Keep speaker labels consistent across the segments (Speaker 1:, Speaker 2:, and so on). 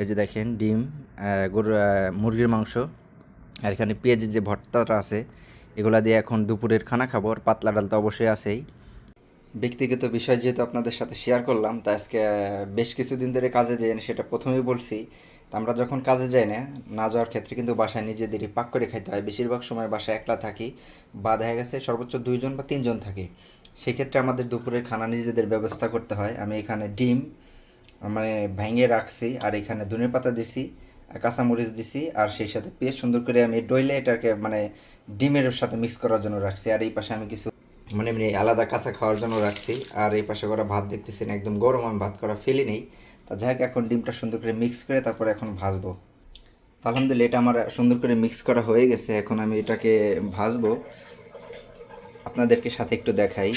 Speaker 1: এই যে দেখেন ডিম গরু মুরগির মাংস, আর এখানে পেঁয়াজের যে ভর্তাটা আছে, এগুলা দিয়ে এখন দুপুরের খানা খাব। আর পাতলা ডাল তো অবশ্যই আছেই। ব্যক্তিগত বিষয় যেহেতু আপনাদের সাথে শেয়ার করলাম, তা আজকে বেশ কিছুদিন ধরে কাজে যাই না, সেটা প্রথমেই বলছি আমরা যখন কাজে যাই না না যাওয়ার ক্ষেত্রে কিন্তু বাসায় নিজেদেরই পাক করে খাইতে হয়। বেশিরভাগ সময় বাসায় একলা থাকি, বা দেখা গেছে সর্বোচ্চ দুইজন বা তিনজন থাকি। সেক্ষেত্রে আমাদের দুপুরের খানা নিজেদের ব্যবস্থা করতে হয়। আমি এখানে ডিম মানে ভেঙে রাখছি, আর এখানে ধনে পাতা দিছি কাঁচামরিচ দিছি, আর সেই সাথে পেঁয়াজ সুন্দর করে আমি ডইলে এটাকে মানে ডিমের সাথে মিক্স করার জন্য রাখছি। আর এই পাশে আমি কিছু মানে এমনি আলাদা কাঁচা খাওয়ার জন্য রাখছি। আর এই পাশে করা ভাত দেখতেছেন, একদম গরম, আমি ভাত করা ফেলি নেই। তা যাই এখন ডিমটা সুন্দর করে মিক্স করে তারপরে এখন ভাজবো। আলহামদুলিল্লাহ এটা আমার সুন্দর করে মিক্স করা হয়ে গেছে, এখন আমি এটাকে ভাজবো। আপনাদেরকে সাথে একটু দেখাই।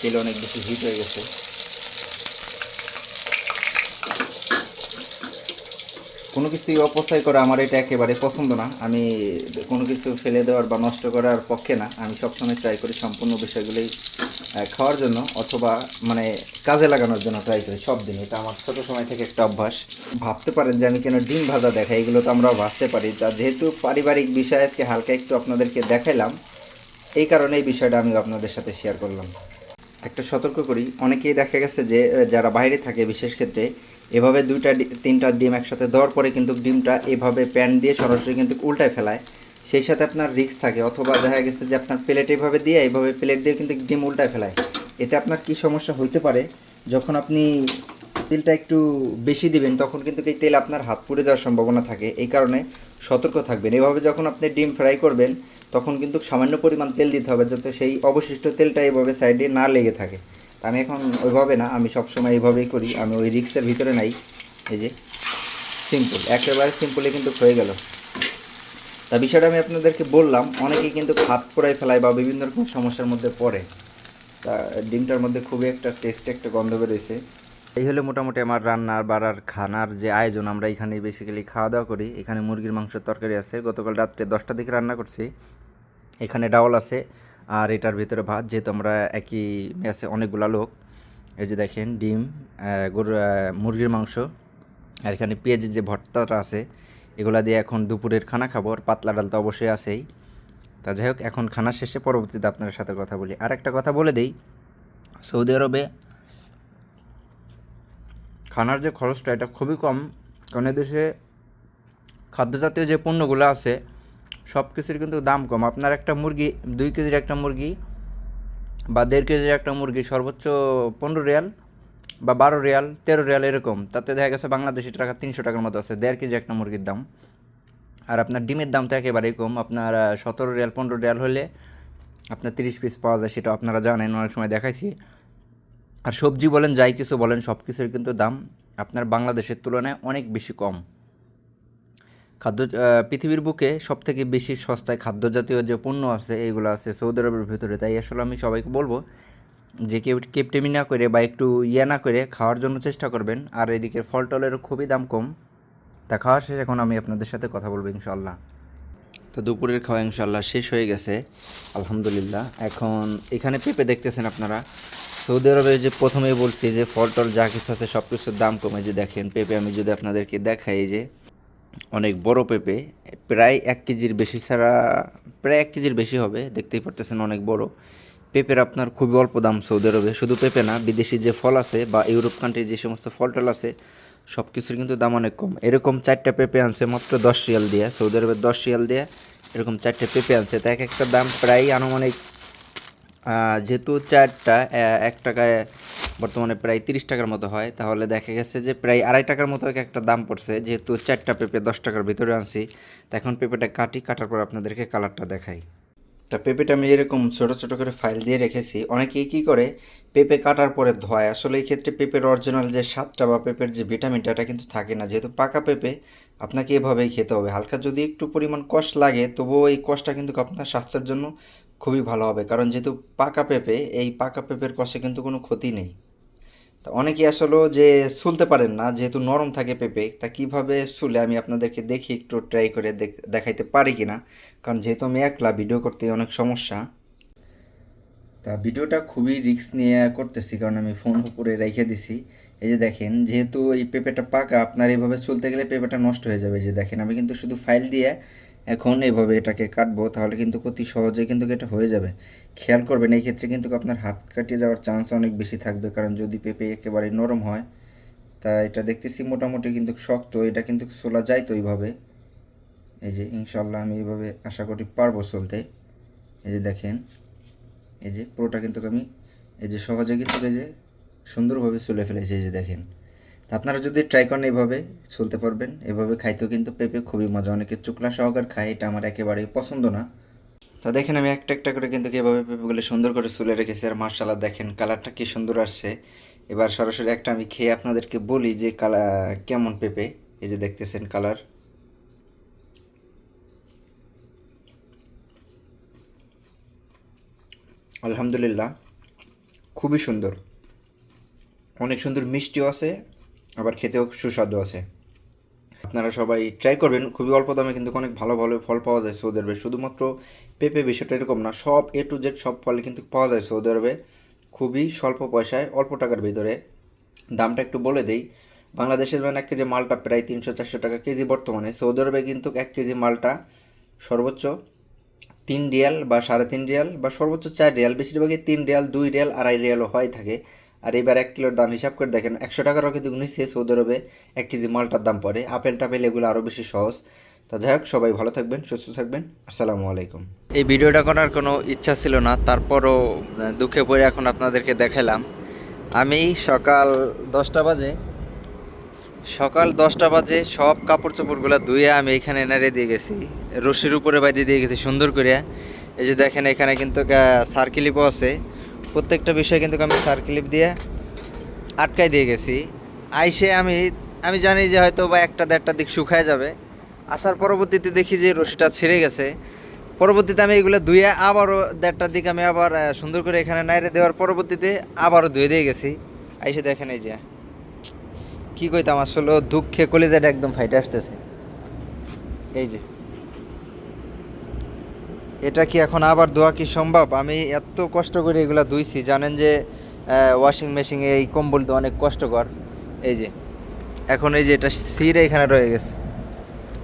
Speaker 1: তেল অনেক বেশি হিট হয়ে গেছে। কোনো কিছুই অপচয় করা আমার এটা একেবারে পছন্দ না। আমি কোনো কিছু ফেলে দেওয়ার বা নষ্ট করার পক্ষে না। আমি সবসময় ট্রাই করি সম্পূর্ণ বিষয়গুলোই খাওয়ার জন্য অথবা মানে কাজে লাগানোর জন্য ট্রাই করি সব দিন এটা আমার ছোটো সময় থেকে একটা অভ্যাস। ভাবতে পারেন যে আমি কেন ডিম ভাজা দেখাই, এগুলো তো আমরাও ভাজতে পারি। তা যেহেতু পারিবারিক বিষয়, আজকে হালকা একটু আপনাদেরকে দেখাইলাম, এই কারণে এই বিষয়টা আমি আপনাদের সাথে শেয়ার করলাম। একটা সতর্ক করি। অনেকেই দেখা গেছে যে যারা বাইরে থাকে বিশেষ ক্ষেত্রে, এভাবে দুইটা তিনটা ডিম একসাথে দেওয়ার পরে কিন্তু ডিমটা এভাবে প্যান দিয়ে সরাসরি কিন্তু উল্টায় ফেলায়। সেই সাথে আপনার রিস্ক থাকে। অথবা দেখা গেছে যে, আপনার প্লেট এভাবে দিয়ে এইভাবে প্লেট দিয়ে কিন্তু ডিম উল্টায় ফেলায়। এতে আপনার কি সমস্যা হইতে পারে? যখন আপনি তেলটা একটু বেশি দিবেন, তখন কিন্তু এই তেল আপনার হাত পুড়ে যাওয়ার সম্ভাবনা থাকে। এই কারণে সতর্ক থাকবেন। এভাবে যখন আপনি ডিম ফ্রাই করবেন তখন কিন্তু সামান্য পরিমাণ তেল দিতে হবে যাতে সেই অবশিষ্ট তেলটা এইভাবে সাইডে না লেগে থাকে। আমি এখন ওইভাবে না, আমি সবসময় এইভাবেই করি, আমি ওই রিক্সের ভিতরে নাই, এই যে সিম্পল, একেবারে সিম্পলি কিন্তু হয়ে গেল। তা বিষয়টা আমি আপনাদেরকে বললাম, অনেকেই কিন্তু হাত পোড়ায় ফেলায় বা বিভিন্ন রকম সমস্যার মধ্যে পড়ে। তা ডিমটার মধ্যে খুবই একটা টেস্ট একটা গন্ধ বেরোয়েছে এই হলো মোটামুটি আমার রান্নার বাড়ার খানার যে আয়োজন আমরা এখানে বেসিক্যালি খাওয়া দাওয়া করি। এখানে মুরগির মাংসের তরকারি আছে, গতকাল রাত্রে দশটা দিকে রান্না করছি। এখানে ডাউল আছে, আর এটার ভিতরে ভাত, যেহেতু আমরা একই মেসে অনেকগুলা লোক। এই যে দেখেন, ডিম গরু মুরগির মাংস, আর এখানে পেঁয়াজের যে ভর্তাটা আছে, এগুলা দিয়ে এখন দুপুরের খানা খাব। আর পাতলা ডাল তো অবশ্যই আছেই। তা যাই হোক, এখন খানা শেষে পরবর্তীতে আপনার সাথে কথা বলি। আর একটা কথা বলে দিই, সৌদি আরবে খানার যে খরচটা, এটা খুবই কম। কারণ এদেশে খাদ্যজাতীয় যে পণ্যগুলো আছে সব কিছুর কিন্তু দাম কম। আপনার একটা মুরগি, দুই কেজির একটা মুরগি বা দেড় কেজির একটা মুরগি সর্বোচ্চ পনেরো রিয়াল বা বারো রিয়াল, তেরো রিয়াল এরকম। তাতে দেখা গেছে বাংলাদেশি টাকা তিনশো টাকার মতো আছে, দেড় কেজি একটা মুরগির দাম। আর আপনার ডিমের দাম তো একেবারেই কম। আপনার সতেরো রিয়াল, পনেরো রিয়াল হলে আপনার তিরিশ পিস পাওয়া যায় সেটা আপনারা জানেন, অনেক সময় দেখাইছি। আর সবজি বলেন, যাই কিছু বলেন, সব কিছুর কিন্তু দাম আপনার বাংলাদেশের তুলনায় অনেক বেশি কম। খাদ্য পৃথিবীর বুকে সব থেকে বেশি সস্তায় খাদ্য জাতীয় যে পণ্য আছে, এইগুলো আছে সৌদি আরবের ভিতরে। তাই আসলে আমি সবাইকে বলব যে কেউ কেপটেমি না করে বা একটু ইয়ে না করে খাওয়ার জন্য চেষ্টা করবেন। আর এদিকে ফল টলেরও খুবই দাম কম। তা খাওয়া শেষ, এখন আমি আপনাদের সাথে কথা বলব ইনশাল্লাহ তো দুপুরের খাওয়া ইনশাল্লাহ শেষ হয়ে গেছে। আলহামদুলিল্লাহ। এখন এখানে পেঁপে দেখতেছেন আপনারা। সৌদি আরবে যে প্রথমেই বলছি যে ফল টল যা কিছু আছে সব কিছুর দাম কমে। যে দেখেন, পেঁপে আমি যদি আপনাদেরকে দেখাই যে অনেক বড় পেঁপে, প্রায় এক কেজির বেশি ছাড়া, প্রায় এক কেজির বেশি হবে, দেখতেই পারতেছেন অনেক বড়। পেঁপের আপনার খুবই অল্প দাম সৌদি আরবে, শুধু পেঁপে না, বিদেশি যে ফল আছে বা ইউরোপ কান্ট্রির যে সমস্ত ফল টল আছে সব কিছুর কিন্তু দাম অনেক কম। এরকম চারটা পেঁপে আনছে মাত্র দশ রিয়াল দিয়ে, সৌদি আরবের দশ রিয়াল দিয়ে এরকম চারটে পেঁপে আনছে, তা এক একটা দাম প্রায় আনুমানিক যেহেতু চারটা এক টাকায় বর্তমানে প্রায় তিরিশ টাকার মতো হয়, তাহলে দেখা গেছে যে প্রায় আড়াই টাকার মতো এক একটা দাম পড়ছে। যেহেতু চারটা পেঁপে দশ টাকার ভিতরে আনছি, তা এখন পেঁপেটা কাটি, কাটার পর আপনাদেরকে কালারটা দেখাই। তা পেঁপেটা আমি এরকম ছোটো ছোটো করে ফাইল দিয়ে রেখেছি। অনেকেই কী করে, পেঁপে কাটার পরে ধোয়। আসলে এই ক্ষেত্রে পেঁপের অরিজিনাল যে স্বাদটা বা পেঁপের যে ভিটামিনটা এটা কিন্তু থাকে না। যেহেতু পাকা পেঁপে, আপনাকে এভাবেই খেতে হবে। হালকা যদি একটু পরিমাণ কষ লাগে, তবুও এই কষটা কিন্তু আপনার স্বাস্থ্যের জন্য খুবই ভালো হবে। কারণ যেহেতু পাকা পেঁপে, এই পাকা পেঁপের কষে কিন্তু কোনো ক্ষতি নেই। তা অনেকেই আসলে যে সুলতে পারেন না, যেহেতু নরম থাকে পেঁপে, তা কীভাবে সুলে আমি আপনাদেরকে দেখি একটু ট্রাই করে দেখ- দেখাইতে পারি কি না কারণ যেহেতু আমি একলা ভিডিও করতে অনেক সমস্যা। তা তা ভিডিওটা খুবই রিস্ক নিয়ে করতেছি, কারণ আমি ফোন উপরে রেখে দিছি। এই যে দেখেন, যেহেতু এই পেঁপেটা পাকা, আপনার এইভাবে চলতে গেলে পেঁপেটা নষ্ট হয়ে যাবে। যে দেখেন, আমি কিন্তু শুধু ফাইল দিয়ে এখন এভাবে এটাকে কাটবো, তাহলে কিন্তু অতি সহজে কিন্তু এটা হয়ে যাবে। খেয়াল করবেন, এই ক্ষেত্রে কিন্তু আপনার হাত কাটিয়ে যাওয়ার চান্স অনেক বেশি থাকবে, কারণ যদি পেঁপে একেবারে নরম হয়, তা এটা দেখতেছি মোটামুটি কিন্তু শক্ত, এটা কিন্তু চলা যায় তো এইভাবে। এই যে ইনশাল্লাহ আমি এইভাবে আশা করি পারব চলতে। এই যে দেখেন, এই যে পুরোটা কিন্তু আমি, এই যে সহজে কিন্তু এই যে সুন্দরভাবে চলে ফেলেছি, এই যে দেখেন। আপনারা যদি ট্রাই করেন এভাবে, চলতে পারবেন। এভাবে খাইতেও কিন্তু পেঁপে খুবই মজা। অনেকে চুকলা সহকার খায়, এটা আমার একেবারেই পছন্দ না। তা দেখেন আমি একটা একটা করে কিন্তু এভাবে পেঁপেগুলো সুন্দর করে চুলে রেখেছি। আর মার্শাল্লাহ দেখেন কালারটা কী সুন্দর আসছে। এবার সরাসরি একটা আমি খেয়ে আপনাদেরকে বলি যে কালা কেমন পেঁপে। এই যে দেখতেছেন কালার আলহামদুলিল্লাহ, খুবই সুন্দর। অনেক সুন্দর মিষ্টিও আছে। আবার খেতেও সুস্বাদু আছে। আপনারা সবাই ট্রাই করবেন, খুবই অল্প দামে কিন্তু অনেক ভালো ভালো ফল পাওয়া যায় সৌদি আরবে। শুধুমাত্র পেঁপে বিষয়টা এরকম না, সব এ টু জেড সব ফল কিন্তু পাওয়া যায় সৌদি আরবে। খুবই স্বল্প পয়সায়, অল্প টাকার ভিতরে। দামটা একটু বলে দেই, বাংলাদেশের মানে এক কেজি মালটা প্রায় তিনশো চারশো টাকা কেজি বর্তমানে। সৌদি আরবে কিন্তু এক কেজি মালটা সর্বোচ্চ তিন রিয়াল বা সাড়ে তিন রিয়াল বা সর্বোচ্চ চার রিয়াল, বেশিরভাগই তিন রিয়াল, দুই রিয়াল, আড়াই রিয়ালও হয় থাকে। আর এবার এক কিলোর দাম হিসাব করে দেখেন, একশো টাকারও কিন্তু নিচে সৌদি আরবে এক কেজি মালটার দাম পড়ে। আপেল টাপেল এগুলো আরও বেশি সহজ। তা যাই হোক, সবাই ভালো থাকবেন, সুস্থ থাকবেন। আসসালামু আলাইকুম। এই ভিডিওটা করার কোনো ইচ্ছা ছিল না, তারপরও দুঃখে পড়ে এখন আপনাদেরকে দেখালাম। আমি সকাল দশটা বাজে, সকাল দশটা বাজে সব কাপড় চোপড়গুলো ধুয়ে আমি এখানে এনে দিয়ে গেছি। রশির উপরে বাইরে দিয়ে গেছি সুন্দর করে এই যে দেখেন, এখানে কিন্তু সার্কিলিপও আছে। প্রত্যেকটা বিষয়ে কিন্তু আমি সার্কিলিপ দিয়ে আটকাই দিয়ে গেছি। আইসে আমি আমি জানি যে হয়তো বা একটা দেড়টা দিক শুকায় যাবে। আসার পরবর্তীতে দেখি যে রশিটা ছিঁড়ে গেছে। পরবর্তীতে আমি এগুলো ধুয়ে আবারও দেড়টার দিকে আমি আবার সুন্দর করে এখানে নাইরে দেওয়ার পরবর্তীতে আবারও ধুয়ে দিয়ে গেছি। আইসে দেখেন এই যে, কী কইতাম আসলে, দুঃখে কলিজাটা একদম ফাইটে আসতেছে। এই যে। এটা কি এখন আবার ধোয়া কি সম্ভব? আমি এত কষ্ট করে এগুলো ধুইছি। জানেন যে ওয়াশিং মেশিনে এই কম্বল তো অনেক কষ্টকর। এই যে, এখন এই যে এটা সিরে এখানে রয়ে গেছে।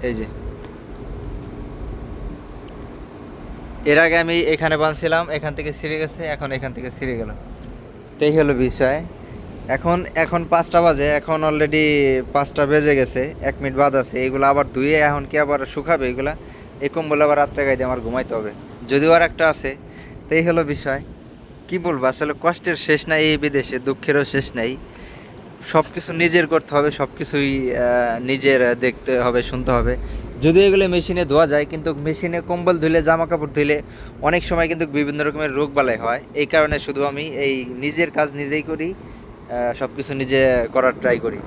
Speaker 1: এই যে। এর আগে আমি এখানে বাঁধছিলাম এখান থেকে ছিঁড়ে গেছে, এখন এখান থেকে ছিঁড়ে গেল। তো এই হলো বিষয়। এখন এখন পাঁচটা বাজে, এখন অলরেডি পাঁচটা বেজে গেছে, এক মিনিট বাদ আছে, এগুলো আবার ধুয়ে এখন কি আবার শুকাবে এগুলা? এই কম্বল আবার রাত্রে গাইতে আমার ঘুমাইতে হবে। যদিও আর একটা আছে, তো এই হলো বিষয়। কি বলব, আসলে কষ্টের শেষ নাই এই বিদেশে, দুঃখেরও শেষ নাই। সব কিছু নিজের করতে হবে সব কিছুই নিজের দেখতে হবে, শুনতে হবে। যদিও এগুলো মেশিনে ধোয়া যায়, কিন্তু মেশিনে কম্বল ধুলে জামা কাপড় ধুলে অনেক সময় কিন্তু বিভিন্ন রকমের রোগ বালাই হয়। এই কারণে শুধু আমি এই নিজের কাজ নিজেই করি সব কিছু নিজে করার ট্রাই করি।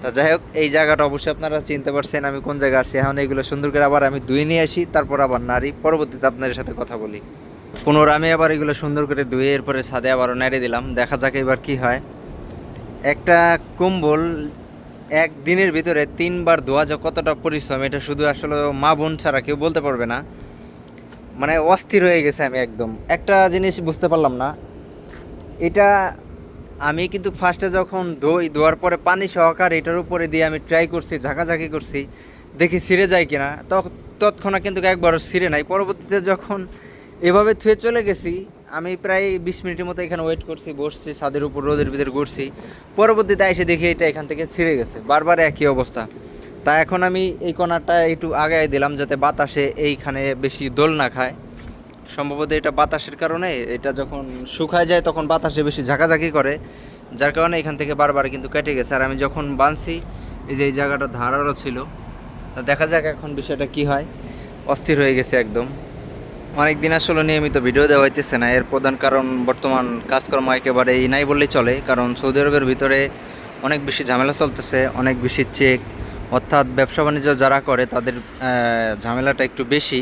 Speaker 1: তা যাই হোক, এই জায়গাটা অবশ্যই আপনারা চিনতে পারছেন, আমি কোন জায়গায় আসছি এখন এগুলো সুন্দর করে আবার আমি ধুয়ে নিয়ে আসি, তারপর আবার নারী পরবর্তীতে আপনাদের সাথে কথা বলি। পুনর আমি আবার এগুলো সুন্দর করে ধুয়ে এরপরে ছাদে আবারও নেড়ে দিলাম, দেখা যাক এবার কি হয়। একটা কম্বল এক দিনের ভিতরে তিনবার ধোয়া যা কতটা পরিশ্রম, এটা শুধু আসলে মা বোন ছাড়া কেউ বলতে পারবে না। মানে অস্থির হয়ে গেছে আমি একদম। একটা জিনিস বুঝতে পারলাম না, এটা আমি কিন্তু ফার্স্টে যখন ধুই, ধোয়ার পরে পানি সহকার এটার উপরে দিয়ে আমি ট্রাই করছি, ঝাঁকাঝাঁকি করছি, দেখি ছিঁড়ে যায় কিনা। তখন তৎক্ষণাৎ কিন্তু একবারও ছিঁড়ে নাই। পরবর্তীতে যখন এভাবে থুয়ে চলে গেছি, আমি প্রায় বিশ মিনিটের মতো এখানে ওয়েট করছি, বসছি, ছাদের উপর, রোদের ভিতরে ঘুরছি। পরবর্তীতে এসে দেখি এটা এখান থেকে ছিঁড়ে গেছে। বারবার একই অবস্থা। তা এখন আমি এই কোনাটা একটু আগায় দিলাম যাতে বাতাসে এইখানে বেশি দোল না খায়। সম্ভবত এটা বাতাসের কারণে এটা যখন শুকায় যায় তখন বাতাসে বেশি ঝাঁকাঝাঁকি করে, যার কারণে এখান থেকে বারবার কিন্তু কেটে গেছে। আর আমি যখন বানছি, এই যে এই জায়গাটা ধারারও ছিল, তা দেখা যাক এখন বিষয়টা কি হয়। অস্থির হয়ে গেছে একদম। অনেক দিন আসলে নিয়মিত ভিডিও দেওয়া হইতেছে না। এর প্রধান কারণ বর্তমান কাজকর্ম একেবারেই নাই বললেই চলে, কারণ সৌদি আরবের ভিতরে অনেক বেশি ঝামেলা চলতেছে, অনেক বেশি চেক অর্থাৎ ব্যবসা বাণিজ্য যারা করে তাদের ঝামেলাটা একটু বেশি।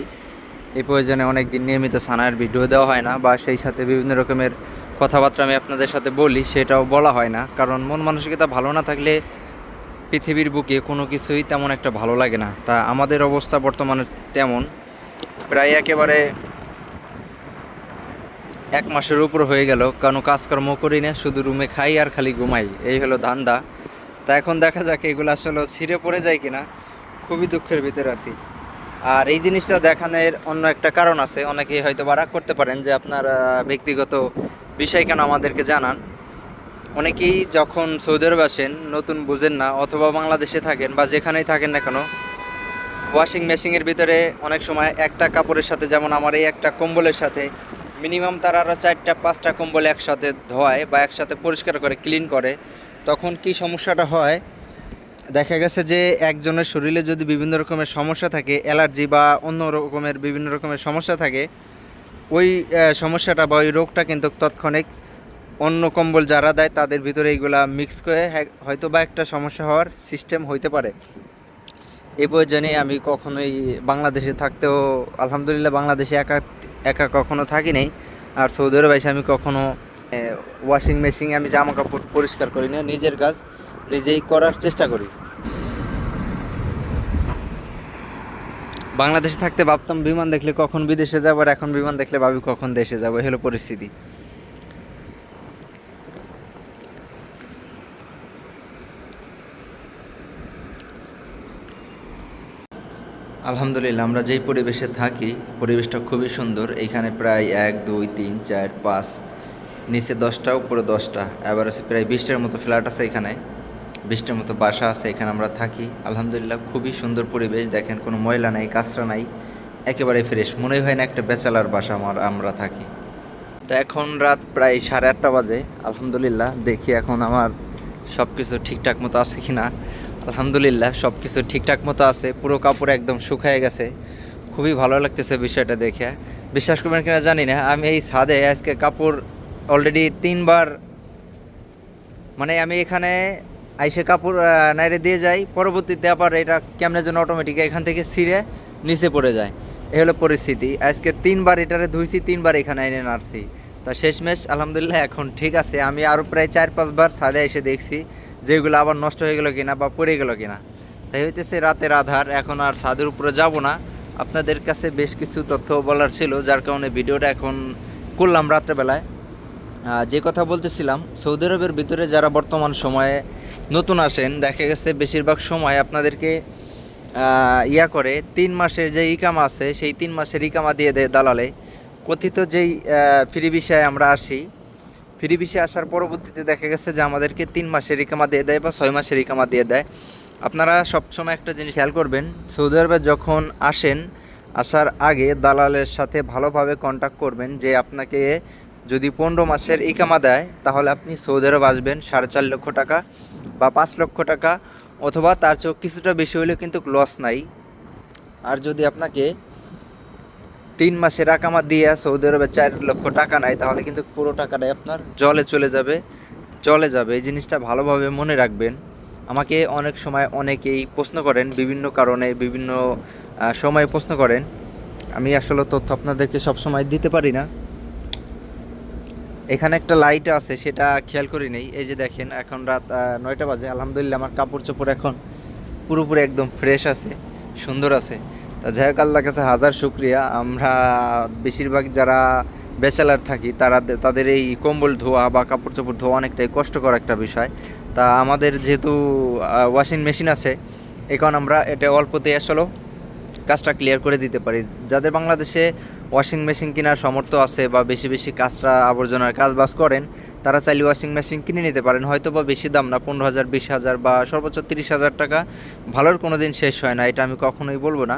Speaker 1: এই প্রয়োজনে অনেক দিন নিয়মিত সানায়ের ভিডিও দেওয়া হয় না বা সেই সাথে বিভিন্ন রকমের কথাবার্তা আমি আপনাদের সাথে বলি, সেটাও বলা হয় না। কারণ মন মানসিকতা ভালো না থাকলে পৃথিবীর বুকে কোনো কিছুই তেমন একটা ভালো লাগে না। তা আমাদের অবস্থা বর্তমানে তেমন। প্রায় একেবারে এক মাসের উপর হয়ে গেল। কারণ কাজকর্ম করি না, শুধু রুমে খাই আর খালি ঘুমাই। এই হলো ধান্দা। তা এখন দেখা যাক এগুলো আসলে ছিঁড়ে পড়ে যায় কিনা। খুবই দুঃখের ভিতরে আছি। আর এই জিনিসটা দেখানোর অন্য একটা কারণ আছে। অনেকেই হয়তো বা করতে পারেন যে আপনার ব্যক্তিগত বিষয় কেন আমাদেরকে জানান। অনেকেই যখন সৌদি আরব আসেন, নতুন বুঝেন না, অথবা বাংলাদেশে থাকেন বা যেখানেই থাকেন না কেন ওয়াশিং মেশিনের ভিতরে অনেক সময় একটা কাপড়ের সাথে, যেমন আমার এই একটা কম্বলের সাথে মিনিমাম তারা আরও চারটা, পাঁচটা কম্বল একসাথে ধোয় বা একসাথে পরিষ্কার করে ক্লিন করে, তখন কি সমস্যাটা হয়? দেখা গেছে যে একজনের শরীরে যদি বিভিন্ন রকমের সমস্যা থাকে, অ্যালার্জি বা অন্য রকমের বিভিন্ন রকমের সমস্যা থাকে, ওই সমস্যাটা বা ওই রোগটা কিন্তু তৎক্ষণিক অন্য কম্বল যারা দেয় তাদের ভিতরে এইগুলা মিক্স করে হ্যাঁ- হয়তো বা একটা সমস্যা হওয়ার সিস্টেম হইতে পারে। এই প্রয়োজনে আমি কখনোই বাংলাদেশে থাকতেও, আলহামদুলিল্লাহ বাংলাদেশে একা একা কখনো থাকি নাই। আর সৌদি আরব আমি কখনো ওয়াশিং মেশিন আমি জামা কাপড় পরিষ্কার করি না, নিজের কাজ। নিজেই করার চেষ্টা করি। বাংলাদেশে থাকতে ভাবতাম বিমান দেখলে কখন বিদেশে যাব আর এখন বিমান দেখলে ভাবি কখন দেশে যাব হলো পরিস্থিতি। আলহামদুলিল্লাহ, আমরা যেই পরিবেশে থাকি, পরিবেশটা খুবই সুন্দর। এইখানে প্রায় এক, দুই, তিন, চার, পাঁচ, নিচে দশটা, উপরে দশটা এবার আছে প্রায় বিশটার মতো ফ্ল্যাট আছে এখানে। বিশটার মতো বাসা আছে, এখানে আমরা থাকি। আলহামদুলিল্লাহ, খুবই সুন্দর পরিবেশ। দেখেন, কোনো ময়লা নাই, কাঁচরা নাই। একেবারে ফ্রেশ মনে হয় না একটা বেচালার বাসা আমার, আমরা থাকি। তো এখন রাত প্রায় সাড়ে আটটা বাজে। আলহামদুলিল্লাহ, দেখি এখন আমার সব কিছু ঠিকঠাক মতো আছে কি না আলহামদুলিল্লাহ সব কিছু ঠিকঠাক মতো আছে। পুরো কাপড় একদম শুকায় গেছে। খুবই ভালো লাগতেছে বিষয়টা দেখে। বিশ্বাস করবেন কিনা জানি না। আমি এই ছাদে আজকে কাপড় অলরেডি তিনবার মানে আমি এখানে আইসে কাপড় নাইরে দিয়ে যাই পরবর্তীতে আবার এটা কেমনে যেন অটোমেটিক এখান থেকে ছিঁড়ে নিচে পড়ে যায়। এই হলো পরিস্থিতি। আজকে তিনবার এটারে ধুইছি, তিনবার এখানে এনে নাড়ছি। তা শেষমেশ, আলহামদুলিল্লাহ, এখন ঠিক আছে। আমি আরও প্রায় চার, পাঁচবার ছাদে এসে দেখছি যেগুলো আবার নষ্ট হয়ে গেলো কিনা বা পড়ে গেলো কিনা। তাই হইতেছে রাতের আধার, এখন আর ছাদের উপরে যাব না। আপনাদের কাছে বেশ কিছু তথ্য বলার ছিল, যার কারণে ভিডিওটা এখন করলাম রাত্রেবেলায়। যে কথা বলতেছিলাম, সৌদি আরবের ভিতরে যারা বর্তমান সময়ে নতুন আসেন, দেখা গেছে বেশিরভাগ সময় আপনাদেরকে ইয়া করে, তিন মাসের যে ইকামা আছে, সেই তিন মাসের ইকামা দিয়ে দেয় দালালে। কথিত যেই ফ্রি বিষয়ে আমরা আসি, ফ্রি বিষয়ে আসার পরবর্তীতে দেখা গেছে যে আমাদেরকে তিন মাসের ইকামা দিয়ে দেয় বা ছয় মাসের ইকামা দিয়ে দেয়। আপনারা সবসময় একটা জিনিস খেয়াল করবেন, সৌদি আরবে যখন আসেন, আসার আগে দালালের সাথে ভালোভাবে কন্ট্যাক্ট করবেন যে আপনাকে যদি পনেরো মাসের ইকামা দেয়, তাহলে আপনি সৌদি আরব আসবেন সাড়ে চার লক্ষ টাকা। বা পাঁচ লক্ষ টাকা অথবা তার চেয়েও কিছুটা বেশি হলেও কিন্তু লস নাই। আর যদি আপনাকে তিন মাসের আকামা দিয়ে সৌদি আরবে চার লক্ষ টাকা নেয়, তাহলে কিন্তু পুরো টাকাটাই আপনার জলে চলে যাবে চলে যাবে। এই জিনিসটা ভালোভাবে মনে রাখবেন। আমাকে অনেক সময় অনেকেই প্রশ্ন করেন, বিভিন্ন কারণে, বিভিন্ন সময়ে প্রশ্ন করেন। আমি আসলে তথ্য আপনাদেরকে সব সময় দিতে পারি না। এখানে একটা লাইট আছে, সেটা খেয়াল করি নেই। এই যে দেখেন, এখন রাত নয়টা বাজে। আলহামদুলিল্লাহ, আমার কাপড় চোপড় এখন পুরোপুরি একদম ফ্রেশ আছে, সুন্দর আছে। তা যাই হোক, আল্লাহর কাছে হাজার শুক্রিয়া। আমরা বেশিরভাগ যারা ব্যাচেলার থাকি, তারা তাদের এই কম্বল ধোয়া বা কাপড় চোপড় ধোয়া অনেকটাই কষ্টকর একটা বিষয়। তা আমাদের যেহেতু ওয়াশিং মেশিন আছে, এখন আমরা এটা অল্পতে আসলেও কাজটা ক্লিয়ার করে দিতে পারি। যাদের বাংলাদেশে ওয়াশিং মেশিন কেনার সামর্থ্য আছে বা বেশি বেশি কাজটা আবর্জনার কাজ বাজ করেন, তারা চাইলে ওয়াশিং মেশিন কিনে নিতে পারেন। হয়তো বা বেশি দাম না, পনেরো হাজার, বিশ হাজার বা সর্বোচ্চ তিরিশ হাজার টাকা। ভালোর কোনো দিন শেষ হয় না, এটা আমি কখনোই বলব না।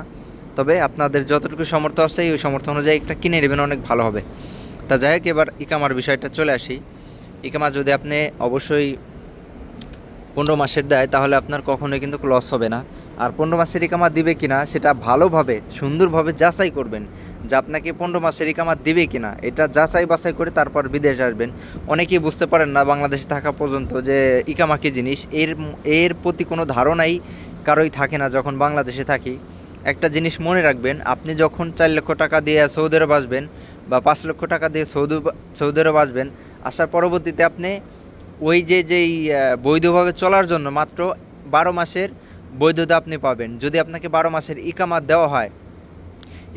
Speaker 1: তবে আপনাদের যতটুকু সামর্থ্য আছে ওই সামর্থ্য অনুযায়ী একটা কিনে নেবেন, অনেক ভালো হবে। তা যাই হোক, এবার ইকামার বিষয়টা চলে আসি। ইকামা, যদি আপনি অবশ্যই পনেরো মাসের দেয়, তাহলে আপনার কখনোই কিন্তু লস হবে না। আর পনেরো মাসের ইকামা দিবে কিনা সেটা ভালোভাবে, সুন্দরভাবে যাচাই করবেন যে আপনাকে পনেরো মাসের ইকামা দিবে কিনা। এটা যাচাই বাছাই করে তারপর বিদেশ আসবেন। অনেকেই বুঝতে পারেন না বাংলাদেশে থাকা পর্যন্ত যে ইকামা কি জিনিস, এর এর প্রতি কোনো ধারণাই কারোই থাকে না যখন বাংলাদেশে থাকি। একটা জিনিস মনে রাখবেন, আপনি যখন চার লক্ষ টাকা দিয়ে সৌদি আরব আসবেন বা পাঁচ লক্ষ টাকা দিয়ে সৌদি সৌদি আরব আসবেন, আসার পরবর্তীতে আপনি ওই যে, যেই বৈধভাবে চলার জন্য মাত্র বারো মাসের বৈধতা আপনি পাবেন। যদি আপনাকে বারো মাসের ইকামা দেওয়া হয়,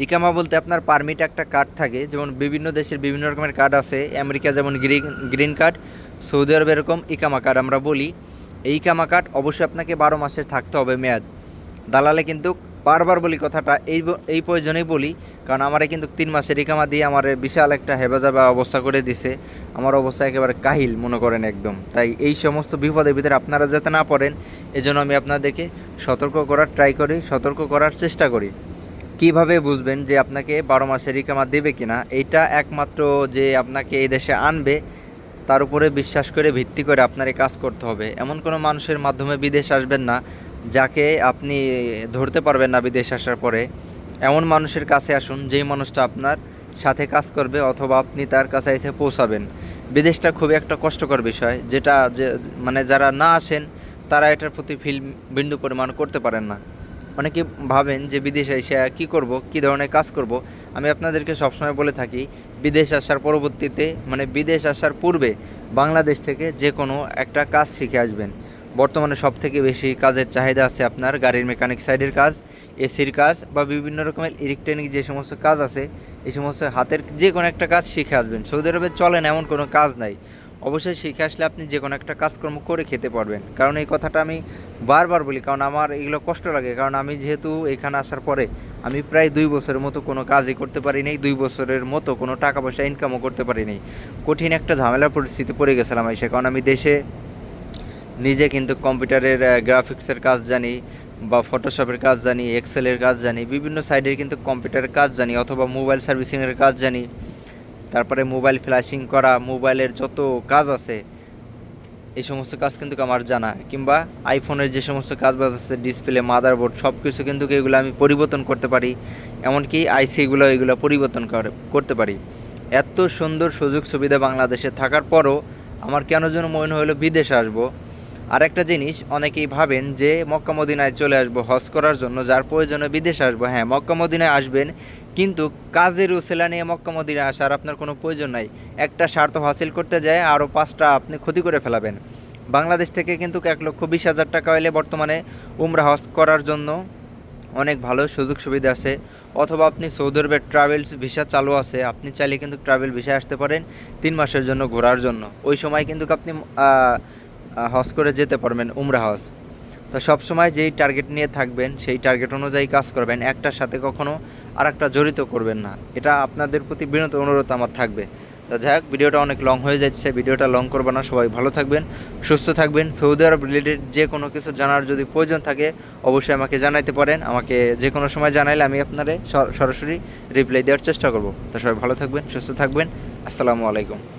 Speaker 1: ইকামা বলতে আপনার পারমিট একটা কার্ড থাকে, যেমন বিভিন্ন দেশের বিভিন্ন রকমের কার্ড আছে, আমেরিকা যেমন গ্রিন গ্রিন কার্ড সৌদি আরব এরকম ইকামা কার্ড আমরা বলি। এই ইকামা কার্ড অবশ্যই আপনাকে বারো মাসের থাকতে হবে মেয়াদ। দালালে কিন্তু বারবার বলি কথাটা, এই এই প্রয়োজনেই বলি, কারণ আমারে কিন্তু তিন মাসের রিকামা দিয়ে আমার বিশাল একটা হেবাজাবা অবস্থা করে দিছে। আমার অবস্থা একেবারে কাহিল মনে করেন একদম। তাই এই সমস্ত বিপদের ভিতরে আপনারা যাতে না পড়েন, এজন্য আমি আপনাদেরকে সতর্ক করার ট্রাই করি, সতর্ক করার চেষ্টা করি। কীভাবে বুঝবেন যে আপনাকে বারো মাসের রিকামা দেবে কিনা? এইটা একমাত্র যে আপনাকে এই দেশে আনবে, তার উপরে বিশ্বাস করে, ভিত্তি করে আপনার কাজ করতে হবে। এমন কোনো মানুষের মাধ্যমে বিদেশ আসবেন না। যাকে আপনি ধরতে পারবেন না বিদেশ আসার পরে, এমন মানুষের কাছে আসুন, যেই মানুষটা আপনার সাথে কাজ করবে অথবা আপনি তার কাছে এসে পৌঁছাবেন। বিদেশটা খুবই একটা কষ্টকর বিষয়, যেটা যে মানে যারা না আসেন, তারা এটার প্রতি ফিল, বিন্দু পরিমাণ করতে পারেন না। অনেকে ভাবেন যে বিদেশে এসে কী করব, কী ধরনের কাজ করব? আমি আপনাদেরকে সবসময় বলে থাকি, বিদেশ আসার পরবর্তীতে মানে বিদেশ আসার পূর্বে বাংলাদেশ থেকে যে কোনো একটা কাজ শিখে আসবেন। বর্তমানে সব থেকে বেশি কাজের চাহিদা আছে আপনার গাড়ির মেকানিক সাইডের কাজ এসির কাজ বা বিভিন্ন রকমের ইলেকট্রনিক যে সমস্ত কাজ আছে, এই সমস্ত হাতের যে কোনো একটা কাজ শিখে আসবেন। সৌদি আরবে চলেন, এমন কোনো কাজ নাই। অবশ্যই শিখে আসলে আপনি যে কোনো একটা কাজকর্ম করে খেতে পারবেন। কারণ এই কথাটা আমি বারবার বলি, কারণ আমার এগুলো কষ্ট লাগে। কারণ আমি যেহেতু এখানে আসার পরে আমি প্রায় দুই বছরের মতো কোনো কাজই করতে পারি নাই, দুই বছরের মতো কোনো টাকা পয়সা ইনকামও করতে পারি নাই। কঠিন একটা ঝামেলার পরিস্থিতি পড়ে গেছিলাম এসে। কারণ আমি দেশে নিজে কিন্তু কম্পিউটারের গ্রাফিক্সের কাজ জানি বা ফটোশপের কাজ জানি এক্সেলের কাজ জানি, বিভিন্ন সাইডের কিন্তু কম্পিউটারের কাজ জানি অথবা মোবাইল সার্ভিসিংয়ের কাজ জানি। তারপরে মোবাইল ফ্ল্যাশিং করা মোবাইলের যত কাজ আছে, এই সমস্ত কাজ কিন্তু আমার জানা। কিংবা আইফোনের যে সমস্ত কাজ বাজ আছে ডিসপ্লে মাদারবোর্ড সব কিছু কিন্তু এগুলো আমি পরিবর্তন করতে পারি। এমনকি আইসিগুলো এগুলো পরিবর্তন করে- করতে পারি। এত সুন্দর সুযোগ সুবিধা বাংলাদেশে থাকার পরও আমার কেন যেন মনে হলো বিদেশে আসব। আর একটা জিনিস, অনেকেই ভাবেন যে মক্কা মদিনায় চলে আসব, হজ করার জন্য, যার প্রয়োজনে বিদেশে আসব। হ্যাঁ মক্কা মদিনায় আসবেন, কিন্তু কাজের উসেলা নিয়ে মক্কা মদিনায় আসার আপনার কোনো প্রয়োজন নাই। একটা স্বার্থ হাসিল করতে যায়, আরও পাঁচটা আপনি ক্ষতি করে ফেলাবেন। বাংলাদেশ থেকে কিন্তু এক লক্ষ বিশ হাজার টাকা এলে বর্তমানে উমরা হজ করার জন্য অনেক ভালো সুযোগ সুবিধা আছে। অথবা আপনি সৌদি ট্রাভেলস ভিসা চালু আছে, আপনি চাইলে কিন্তু ট্রাভেল ভিসা আসতে পারেন, তিন মাসের জন্য ঘোরার জন্য। ওই সময় কিন্তু আপনি হজ করে যেতে পারবেন, উমরা হজ। তো সবসময় যেই টার্গেট নিয়ে থাকবেন, সেই টার্গেট অনুযায়ী কাজ করবেন, একটার সাথে কখনো আর একটা জড়িত করবেন না। এটা আপনাদের প্রতি বিনত অনুরোধ আমার থাকবে। তো যাই হোক, ভিডিওটা অনেক লং হয়ে যাচ্ছে, ভিডিওটা লং করবে না, সবাই ভালো থাকবেন, সুস্থ থাকবেন। সৌদি আরব রিলেটেড যে কোনো কিছু জানার যদি প্রয়োজন থাকে, অবশ্যই আমাকে জানাইতে পারেন। আমাকে যে কোনো সময় জানাইলে আমি আপনারে সরাসরি রিপ্লাই দেওয়ার চেষ্টা করব। তো সবাই ভালো থাকবেন, সুস্থ থাকবেন। আসসালামু আলাইকুম।